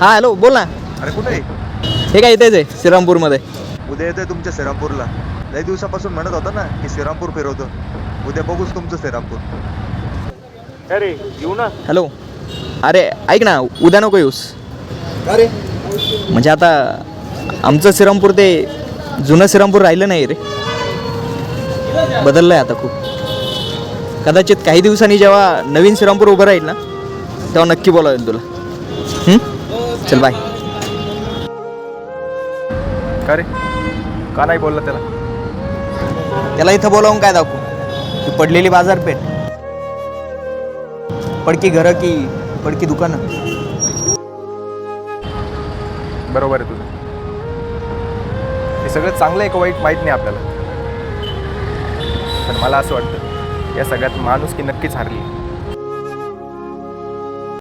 हा हॅलो बोल ना. अरे कुठे आहे? हे काय इथेच आहे श्रीरामपूरमध्ये. उद्या येतोय तुमच्या श्रीरामपूरला. लई दिवसापासून म्हणत होता ना की श्रीरामपूर फिरवतो. उद्या बघूच तुमचं श्रीरामपूर. अरे येऊ ना. हॅलो अरे ऐक ना उद्या नको येऊस. अरे. म्हणजे आता आमचं श्रीरामपूर ते जुनं श्रीरामपूर राहिलं नाही रे. बदललं आहे आता खूप. कदाचित काही दिवसांनी जेव्हा नवीन श्रीरामपूर उभं राहील ना तेव्हा नक्की बोलावेल तुला. हं? चल बाय का रे? का नाही बोलला त्याला? त्याला इथं बोलावून काय दाखवू? की पडलेली बाजारपेठ. पडकी घरं की पडकी दुकानं? बरोबर आहे तुझं. हे सगळं चांगलं आहे का वाईट? माहीत नाही आपल्याला. पण मला असं वाटतं या सगळ्यात माणूस की नक्कीच हरली.